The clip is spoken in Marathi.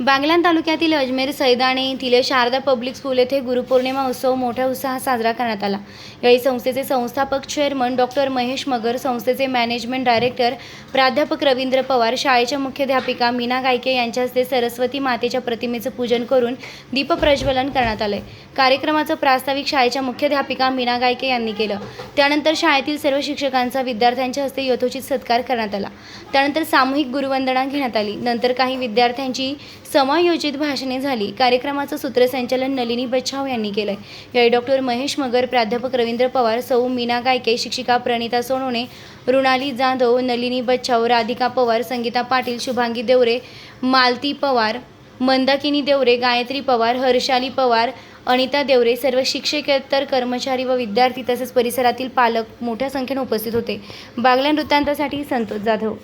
बांगलान तालुक्यातील अजमेर सैदाणे येथील शारदा पब्लिक स्कूल येथे गुरुपौर्णिमा उत्सव मोठ्या उत्साहात साजरा करण्यात आला. यावेळी संस्थेचे संस्थापक चेअरमन डॉक्टर महेश मगर संस्थेचे मॅनेजमेंट डायरेक्टर प्राध्यापक रवींद्र पवार शाळेच्या मुख्याध्यापिका मीना गायके यांच्या हस्ते सरस्वती मातेच्या प्रतिमेचं पूजन करून दीपप्रज्वलन करण्यात आलंय. कार्यक्रमाचं प्रास्ताविक शाळेच्या मुख्याध्यापिका मीना गायके यांनी केलं. त्यानंतर शाळेतील सर्व शिक्षकांचा विद्यार्थ्यांच्या हस्ते यथोचित सत्कार करण्यात आला. त्यानंतर सामूहिक गुरुवंदना घेण्यात आली. नंतर काही विद्यार्थ्यांची समायोजित भाषणे झाली. कार्यक्रमाचं सूत्रसंचालन नलिनी बच्छाव यांनी केलंय. यावेळी डॉक्टर महेश मगर प्राध्यापक रवींद्र पवार सौ मीना गायके शिक्षिका प्रणिता सोनवणे रुणाली जाधव नलिनी बच्छाव राधिका पवार संगीता पाटील शुभांगी देवरे मालती पवार मंदाकिनी देवरे गायत्री पवार हर्षाली पवार अनिता देवरे सर्व शिक्षकेतर कर्मचारी व विद्यार्थी तसेच परिसरातील पालक मोठ्या संख्येने उपस्थित होते. बागल्या वृत्तांतासाठी संतोष जाधव.